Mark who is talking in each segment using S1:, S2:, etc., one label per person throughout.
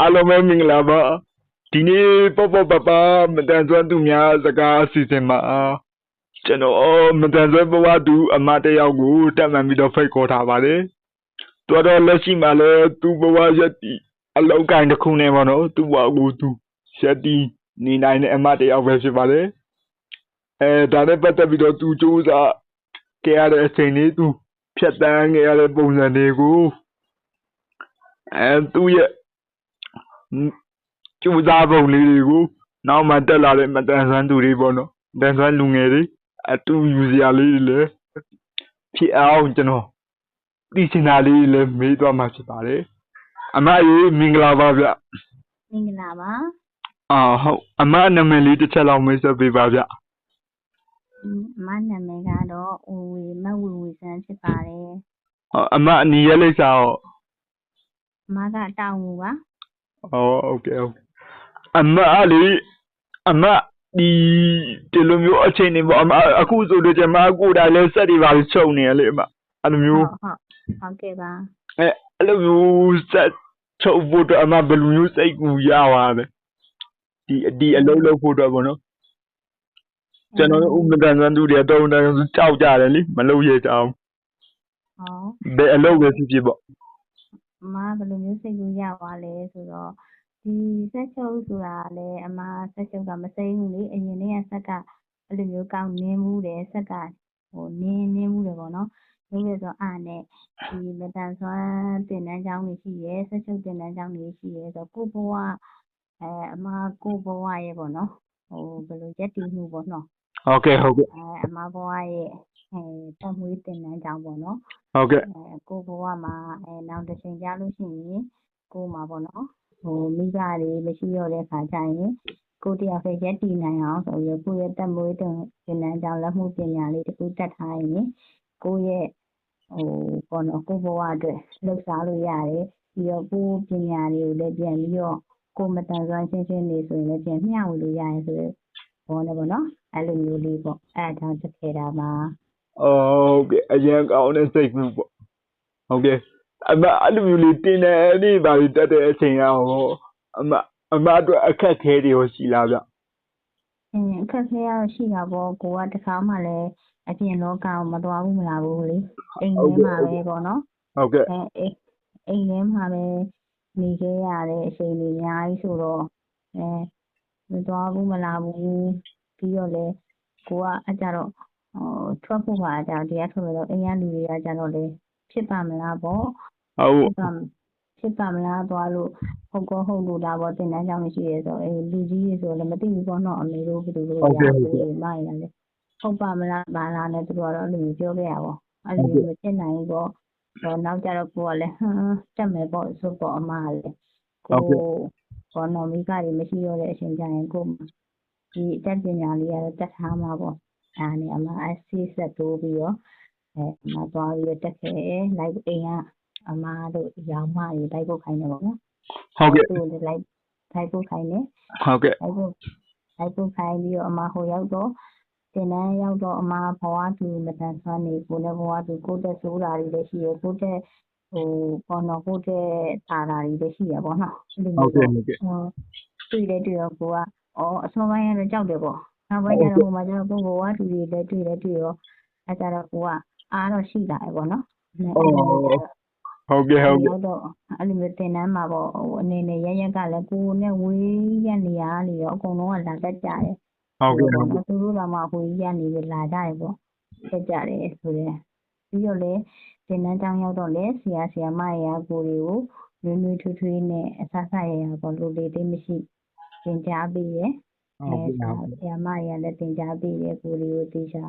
S1: အားလုံးပဲမင်္ဂလာပါဒီနေ့ပေါ့ပေါ့ပပမတန်ဆွမ်းသူများစကားအစီအစဉ်မှာကျွန်တော်မတန်ဆွမ်းဘဝသူအမတစ်ယောက်ကိုတက်မှန်ပြီးတော့ဖိတ်ခေါ်ထားပါတယ်တော်တော်လက်ရှိမှာလဲသူ့ဘဝရက်တီအလောက်ကိုင်းတစ်ခုနဲ့ပေါ့နော်သူ့ဘဝကိုသူရက်တီနေနိုင်တဲ့အမတစ်ယောက်ပဲဖြစ်ပါတယ်အဲဒါနဲ့ပတ်သက်ပြီးတော့သူစူးစမ်းခဲ့ရတဲ့အချိန်လေးသူဖြတ်တန်းခဲ့ရတဲ့ပုံစံတွေကိုအဲသူ့ရဲ့ ကြိုးစားပုံလေးတွေကိုနောက်မှတက်လာတဲ့မတန်ဆွမ်းသူတွေပေါ့နော်တန်ဆွမ်းလူငယ်တွေအတူယူစရာလေးတွေလည်းဖြစ်အောင်ကျွန်တော်သိချင်တာလေးတွေလည်းမေးသွားမှာဖြစ်ပါတယ်အမကြီးမင်္ဂလာပါဗျ
S2: မင်္ဂလာပါ
S1: အာဟုတ်အမနာမည်လေးတစ်ချက်လောက်မိတ်ဆက်ပေးပါဗျ
S2: อืมအမနာမည်ကတော့ဦးဝေမတ်ဝေဝေစန်းဖြစ်ပါတယ်
S1: ဟောအမအနီရဲ့လိပ်စာရော
S2: အမကတောင်ငူပါ
S1: ဟောโอเคโอเคအမအလေးအမဒီဒီလိုမျိုးအချိန်နေပေါ့အမအခုဆိုတော့ကျွန်မကိုယ်တိုင်လဲစက်တွေပါပြီးချုပ်နေရလေအမအဲ့လို
S2: ဟု
S1: မျိုး
S2: တ်ဟုတ်ဟုတ်ကဲ့ပါ
S1: အဲအဲ့လိုမျိုးစက်ချုပ်ဖို့အတွက်အမဘယ်လိုမျိုးစိတ်ကူရပါတယ်ဒီဒီအလုံးလုံးဖို့အတွက်ပေါ့နော်ကျွန်တော်တို့ဥမတန်ဆန်းသူတွေတော့တောင်းတကြောက်ကြတယ်လीမလုပ်ရကြအောင်
S2: ဟော
S1: ဘယ်အလုပ်ပဲဖြစ်ဖြစ်ပေါ့
S2: အမဘယ်လိုမျိုးစိတ်ကူးရပါလဲဆိုတော့ဒီဆက်ချုပ်ဆိုတာလည်းအမဆက်ချုပ်ကမစိမ့်ဘူးလေအရင်တည်းကဆက်ကအဲ့လိုမျိုးကောင်းနင်းမှုတယ်ဆက်ကဟိုနင်းနင်းမှုတယ်ပေါ့နော်ဒါပြဆိုအားနဲ့ဒီမတန်ဆွမ်းတင်တန်းကျောင်းတွေရှိရဲဆက်ချုပ်တင်တန်းကျောင်းတွေရှိရဲဆိုတော့ကိုယ့်ဘဝအဲအမကိုယ့်ဘဝရဲ့ပေါ့နော်ဟိုဘယ်လိုရက်တည်မှုပေါ့နော်
S1: ဟုတ်ကဲ့ဟုတ်ကဲ့
S2: အဲအမဘဝရဲ့အဲတက်မွေးတင်တန်းကျောင်းပေါ့နော်
S1: ဟုတ်ကဲ့
S2: အဲကိုယ့်ဘဝမှာအဲနောက်တစ်ချိန်ကြာလို့ရှိရင်ကိုယ်မှာပေါ့နော်ဟိုမိဘတွေမရှိတော့တဲ့ခါကျရင်ကိုယ်တယောက်ပဲရက်တည်နိုင်အောင်ဆိုပြီးကိုယ့်ရဲ့တက်မွေးတင်သင်တန်းကျောင်းလက်မှုပညာလေးတစ်ခုတက်ထားရင်ကိုယ့်ရဲ့ဟိုပေါ့နော်ကိုယ့်ဘဝအတွက်လှုပ်ရှားလို့ရတယ်ပြီးတော့ကိုယ်ပညာတွေကိုလည်းပြန်ပြီးတော့ကိုယ်မတန်ဆွမ်းရှင်းရှင်းနေဆိုရင်လည်းပြန်မျှဝေလို့ရတယ်ဆိုတော့ ဘောနဲ့ပေါ့နော်အဲ့လိုမျိုးလေးပေါ့အဲ့ဒါကြောင့်တက်ခဲ့တာပါ
S1: ဟုတ်ကဲ့အရင်ကောင်းတဲ့စိတ်ကူပေါ့ဟုတ်ကဲ့အမအဲ့လိုမျိုးလေးတင်တယ်အဲ့ဒီပါပြီးတက်တဲ့အချိန်ရောအမအမအတွက်အခက်ခဲတွေရောရှိလားဗျ
S2: အင်းအခက်အခဲကတော့ရှိတာပေါ့ကိုကတစ်ခါမှလည်းအပြင်လောကကိုမသွားဘူးမလာဘူးလေအိမ်ထဲမှာပဲပေါ့နော်
S1: ဟုတ်ကဲ့
S2: အဲအိမ်အိမ်ထဲမှာပဲနေခဲ့ရတဲ့အချိန်တွေအများကြီးဆိုတော့အဲ မသွားဘူးမလာဘူးပြီးတော့လေကိုကအကြတော့ဟိုထွက်ဖို့ပါအကြတော့တရားထွက်လို့တော့အိမ်ကလူတွေကကြတော့လေဖြစ်ပါမလားပေါ့
S1: ဟုတ်
S2: ဖြစ်ပါဖြစ်ပါမလားသွားလို့ဟုတ်ကောဟုတ်လို့လားပေါ့တင်တန်းကြောင်းမရှိရဲဆိုအဲလူကြီးတွေဆိုလည်းမသိဘူးပေါ့နော်အမေတို့ဘယ်လိုလုပ်ရလဲမိုင်းရတယ်ဟုတ်ပါမလားဘာလားနဲ့သူတို့ကတော့အဲ့လိုမျိုးပြောခဲ့ရပါအဲ့လိုမျိုးမဖြစ်နိုင်ဘူးပေါ့တော့နောက်ကြတော့ကိုကလည်းဟမ်တက်မယ်ပေါ့ဆိုပေါ့အမကလည်းကို ဘောနော်မိကတွေမရှိတော့တဲ့အချိန်ကျရင်ကိုဒီအတက်ပညာလေးကတော့တက်ထားမှာပေါ့ဒါနဲ့အမအစီဆက်တိုးပြီးတော့အဲအမသွားပြီးတော့တက်ခဲ့လိုက်အိမ်ကအမားတို့ရောင်မတွေလိုက်ဖို့ခိုင်းတယ်ပေါ့နော်
S1: ဟုတ်ကဲ့
S2: သူ့ကိုလည်းလိုက်လိုက်ဖို့ခိုင်းတယ်
S1: ဟုတ်ကဲ့
S2: လိုက်ဖို့လိုက်ဖို့ခိုင်းပြီးတော့အမားဟိုရောက်တော့တင်တန်းရောက်တော့အမားဘဝတူမတန်ဆွမ်းနေကိုလည်းဘဝတူကိုတက်ဆိုးတာတွေလည်းရှိရကိုတက် ဟိုပေါ်တော့ကိုတက်တာတာတွေလည်းရှိရပေါ့နော်အဲ့လို
S1: ဟုတ်
S2: မျိုး
S1: ကဲ့
S2: ပေါ့
S1: ဟုတ်ကဲ့
S2: ဟိုတွေ့တယ်တွေ့တော့ကိုကအော်အစောပိုင်းကတော့ကြောက်တယ်ပေါ့နောက်ပိုင်းကျတော့ဟိုမှာကျတော့ကိုဘဝတူတွေလည်းတွေ့တယ်တွေ့ရောအဲကြတော့ကိုကအားတော့ရှိလာတယ်ပေါ့နော်
S1: ဟုတ်ကဲ့ဟုတ်ကဲ့
S2: ရောက်တော့အဲ့လိုမျိုးတင်တန်းမှာပေါ့ဟိုအနေနဲ့ရရက်ကလည်းကိုယ်နဲ့ဝေးရနေရနေတော့အကုန်လုံးကလာတတ်ကြတယ်
S1: ဟုတ်ကဲ့ဟုတ်ကဲ့
S2: သူတို့ကမှဝေးရနေပြီးလာကြတယ်ပေါ့တက်ကြတယ်ဆိုတော့ ပြီးတော့လေတင်တန်းတောင်းရောက်တော့လေဆရာဆရာမရာကိုတွေကိုနွေးနွေးထွေးထွေးနဲ့အဆဆရရပေါ့လူလေးလေးမရှိသင်ကြားပေးရ
S1: ဟုတ်
S2: အဲ
S1: ကဲ့
S2: ဆရာမရလည်းတင်ကြားပေးတယ်ကိုတွေကိုသိချာ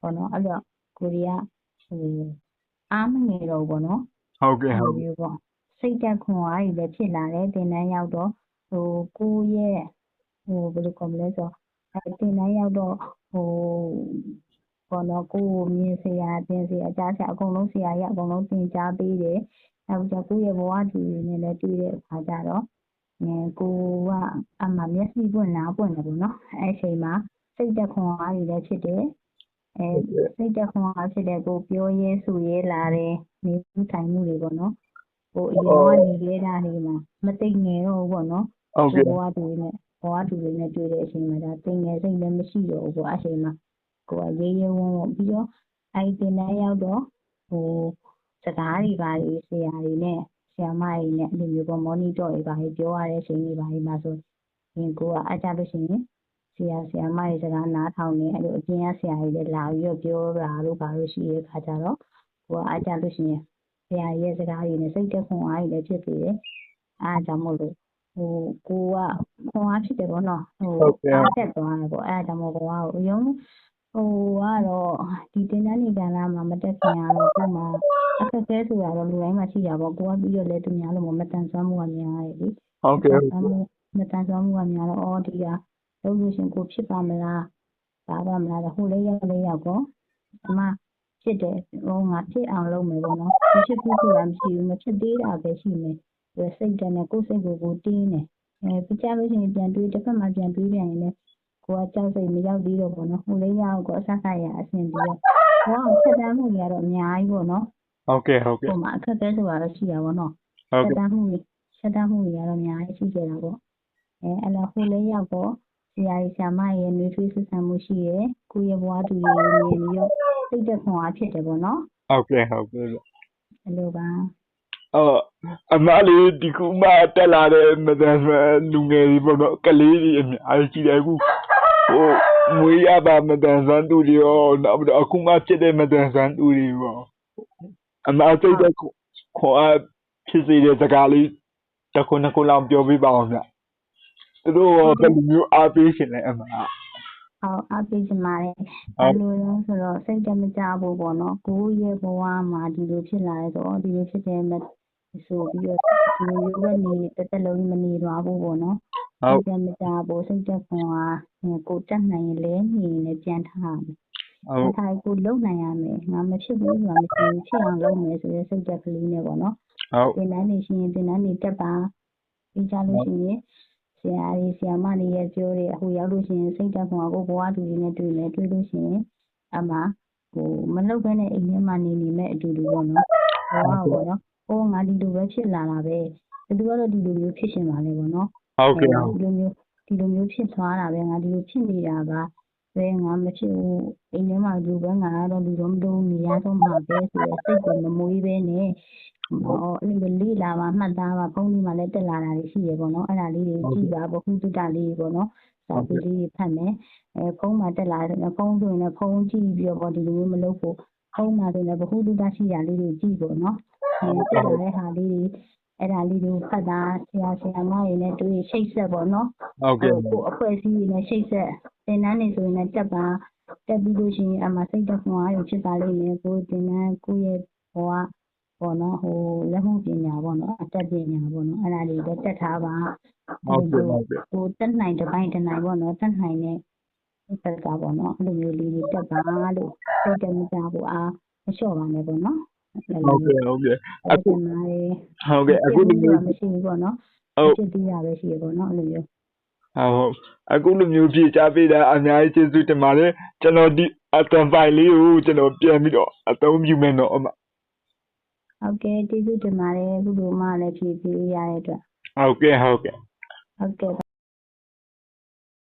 S2: ပေါ့နော်အဲ့တော့ကိုရီးယားဟိုအားမငယ်တော့ဘူးပေါ့နော်
S1: ဟုတ်ကဲ့
S2: အဲ့
S1: ဟု
S2: လို
S1: တ်
S2: မျိုးပေါ့စိတ်တက်ခွန်အားတွေလည်းဖြစ်လာတယ်တင်တန်းရောက်တော့ဟိုကိုယ့်ရဲ့ဟိုဘယ်လိုကောမလဲဆိုအဲတင်တန်းရောက်တော့ဟို ဘောနော် ကိုယ်မြင်စရာတင်စရာ ကြားစရာ အကုန်လုံး ဆရာကြီးအကုန်လုံး သင်ကြားပေးတယ် နောက်ကြကိုယ့်ရဲ့ဘဝတူတွေနဲ့လည်း တွေ့တဲ့အခါကျတော့ငယ်ကိုကအမှမျက်စိပွင့် နားပွင့်တယ်ပေါ့နော် အဲအချိန်မှာ စိတ်တက်ခွန်အားတွေလည်း ဖြစ်တယ်အဲစိတ်တက်ခွန်အားဖြစ်တဲ့ကိုပြောရဲဆိုရဲလာတယ် နေမှုထိုင်မှုတွေပေါ့နော် ဟိုအရင်ကနေခဲ့တာတွေမှာ မသိငယ်တော့ဘူးပေါ့နော်
S1: ဟုတ်ကဲ့
S2: ဘဝတူတွေနဲ့ဘဝတူတွေနဲ့ တွေ့တဲ့အချိန်မှာဒါသိငယ်စိတ်လည်း မရှိတော့ဘူးပေါ့ အဲ့အချိန်မှာ ကိုကရေးရဲဝန်းဝန်းပြီးတော့အဲ့ဒီတင်တန်းရောက်တော့ဟိုစကားတွေပါတွေဆရာတွေနဲ့ဆရာမတွေနဲ့အဲ့လိုမျိုးပေါ့မော်နီတော့တွေပါတွေပြောရတဲ့အချိန်တွေပါတွေမှာဆိုရင်ကိုကအားကြလို့ရှိရင်ဆရာဆရာမတွေစကားနားထောင်နေအဲ့လိုအပြင်ကဆရာတွေလည်းလာပြီးတော့ပြောတာတို့ဘာလို့ရှိရဲ့ခါကြတော့ကိုကအားကြလို့ရှိရင်ဆရာရဲ့စကားတွေနဲ့စိတ်တက်ခွန်အားတွေလည်းဖြစ်စေတယ်အားကြောင့်မို့လို့ဟိုကိုကခွန်အားဖြစ်တယ်ပေါ့နော်ဟို
S1: ဟုတ်ကဲ့
S2: အားတက်သွားတယ်ပေါ့အဲဒါကြောင့်မို့ကိုကဟိုရုံး ဟိုကတော့ ဒီတင်တန်းနေကလာမှာ မတက်ခင်ကတော့ ကို့မှာ အခက်အခဲဆိုတာတော့ လူတိုင်းမှာ ရှိတာပေါ့ ကိုကပြီးတော့လေသူများလို့မတန်ဆွမ်းမှုက များတယ်လေ
S1: ဟုတ်ကဲ့
S2: မတန်ဆွမ်းမှုမတန်ဆွမ်းမှုက များတော့ အော် ဒီကလုံးလို့ရှရင် ကိုဖြစ်ပါမလားဒါပါမလား ဟိုလေးရောက်လေးရောက်ကော အမ ဖြစ်တယ်ဟိုငါဖြစ်အောင် လုပ်မယ်ပေါ့နော် မဖြစ်ဘူးဆိုတာ မရှိဘူး မဖြစ်သေးတာပဲ ရှိမယ်ဒီစိတ်တည်းနဲ့ ကိုယ်စိတ်ကို ကိုတင်းနေအဲပြကြလို့ရှိရင် ပြန်တွေးတစ်ဖက်မှာ ပြန်တွေးပြန်ရင်လည်း ကိုကကြောက်စိတ်မရောက်သေးတော့ဘူးနော်ဟိုလေးရောက်ကိုအဆက်ဆက်ရအဆင်ပြီးတော့ဘောကဆက်တမ်းမှုတွေကတော့အများကြီးပေါ့နော်
S1: ဟုတ်ကဲ့ဟုတ်ကဲ့
S2: ဟိုမှာအခက်အခဲဆိုတာတော့ရှိတာပေါ့နော်
S1: ဟုတ်
S2: ဆက်
S1: ကဲ့
S2: တမ်းမှုတွေဆက်တမ်းမှုတွေကတော့အများကြီးရှိကြတာပေါ့အဲအဲ့တော့ဟိုလေးရောက်တော့ဆရာကြီးဆရာမရဲ့နှွေးထွေးဆက်ဆံမှုရှိရယ်ကိုယ့်ရဲ့ဘဝတူရည်မြင်ပြီးတော့စိတ်သက်ခွန်အားဖြစ်တယ်ပေါ့နော်
S1: ဟုတ်ကဲ့ဟုတ်ကဲ့
S2: အဲ့လိုပါ
S1: အော်အမလေးဒီခုမှတက်လာတဲ့မတန်ဆွမ်းလူငယ်တွေပေါ့နော်ကလေးတွေအများကြီးရှိတယ်အခု ဟိုမွေးရပါမတန်ဆွမ်းသူတွေရောနောက်ပြီးတော့အခုမှဖြစ်တဲ့မတန်ဆွမ်းသူတွေရောအမစိတ်သက်ခွန်အားဖြစ်စေတဲ့စကားလေးတစ်ခုနှစ်ခုလောက်ပြောပြပါအောင်ဗျသူတို့ရောဘယ်လိုမျိုးအားပေးရှင်လဲအမ
S2: ဟောအပိစမာရဲ့
S1: ဟုတ်
S2: ဘယ်လိုလဲဆိုတော့စိတ်တမကြဘူးပေါ့နော်ကိုယ့်ရဲ့ဘဝမှာဒီလိုဖြစ်လာတယ်ဆိုတော့ဒီလိုဖြစ်တယ်မဆိုပြီးတော့ဒီလိုမျိုးပဲနေတစ်သက်လုံးမနေသွားဘူးပေါ့နော်
S1: ဟုတ်
S2: စိတ်တမကြဘူးစိတ်တက်ခွန်အားကိုတက်နိုင်ရင်လည်းနေရင်လည်းပြန်ထားမယ်
S1: ဟုတ်
S2: ထားကိုလုံနိုင်ရမယ်ငါမဖြစ်ဘူးဆိုတာမရှိဘူးဖြစ်အောင်လုပ်မယ်ဆိုရင်စိတ်တက်ကလေးနဲ့ပေါ့နော်
S1: ဟုတ်
S2: သင်တန်းနေရှင်သင်တန်းနေတက်ပါပြီးကြလို့ရှိရင်ဆရာကြီးဆရာမတွေရဲ့ပြောတယ်အခုရောက်လို့ရှိရင်စိတ်တက်ခွန်အားကိုဘဝတူတွေနဲ့တွေ့မယ်တွေ့လို့ရှိရင်အမှဟိုမလုပ်ဘဲနဲ့အိမ်ထဲမှာနေနေမဲ့အတူတူပေါ့နော်ဘဝပေါ့နော်ဟိုငါဒီလိုပဲဖြစ်လာတာပဲသူကတော့ဒီလိုမျိုးဖြစ်ရှင်ပါလေပေါ့နော်
S1: ဟုတ်ကဲ့ဟုတ်
S2: ဒီလိုမျိုးဒီလိုမျိုးဖြစ်သွားတာပဲငါဒီလိုဖြစ်နေတာပါဘယ်ငါမဖြစ်ဘူးအိမ်ထဲမှာလူပဲငါကတော့လူတော့မတော့နေရတော့မှာပဲဆိုရယ်စိတ်ကိုမမွေးပဲနဲ့ဟောအဲ့လိုလေးလာပါမှတ်သားပါဖုန်းလေးမှာလည်းတက်လာတာတွေရှိရပေါ့နော်အဲ့ဒါလေးတွေကြည့်ပါဘခုတုတ္တလေးတွေပေါ့နော်စာပေလေးတွေဖတ်မယ်အဲဖုန်းမှာတက်လာတယ်ဖုန်းဆိုရင်လည်းဖုန်းကြည့်ပြီးတော့ဒီလိုမျိုးမလုပ်ဖို့ဖုန်းမှာဆိုရင်လည်းဘခုတုတ္တရှိတာလေးတွေကြည့်ပေါ့နော်အဲတက်လာတဲ့ဟာလေးတွေ အဲ့ဒါလေးတွေဖတ်တာဆရာဆရာမတွေနဲ့တွေ့ရှိတ်ဆက်ပေါ့နော်
S1: ဟုတ်ကဲ့
S2: ကိုအဖွဲ့အစည်းတွေနဲ့ရှိတ်ဆက်သင်တန်းနေဆိုရင်လည်းတက်ပါတက်ပြီးလို့ရှိရင်အမှစိတ်တက်ခွန်အားရဖြစ်ပါလိမ့်မယ်ကိုသင်တန်းကိုရဲ့ဘဝပေါ့နော်ဟိုလက်မှုပညာပေါ့နော်အတက်ပညာပေါ့နော်အဲ့ဒါတွေလည်းတက်ထားပါ
S1: ဟုတ်ကဲ့ဟုတ်ကဲ့
S2: ဟိုတက်နိုင်တစ်ပိုင်းတစ်နိုင်ပေါ့နော်တက်နိုင်တဲ့ဘက်ကပေါ့နော်အဲ့လိုမျိုးလေးတွေတက်ပါလို့စိတ်တက်မကြဘူးအားမလျှော့ပါနဲ့ပေါ့နော်အဲ့
S1: ဟု
S2: လို
S1: တ်ကဲ့ဟုတ်ကဲ့
S2: အဲ့ဒီမှာလေ
S1: ဟုတ်ကဲ့အခုလိုမျိုး
S2: မရှိဘူးပေါ့နော်
S1: ဟုတ်
S2: ဖြစ်သေးတာပဲရှိရပေါ့နော်အဲ့လိုမျိုး
S1: ဟုတ်အခုလိုမျိုးဖြည့်ချပေးတာအများကြီးကျေးဇူးတင်ပါတယ်ကျွန်တော်ဒီအတန်ဖိုင်လေးကိုကျွန်တော်ပြန်ပြီးတော့အသုံးပြုမယ်တော့အမ
S2: ဟုတ်ကဲ့ကျေးဇူးတင်ပါတယ်အခုလိုမှလည်းဖြည့်ပေးရတဲ့အတွက်
S1: ဟုတ်ကဲ့ဟုတ်ကဲ့
S2: ဟုတ်ကဲ့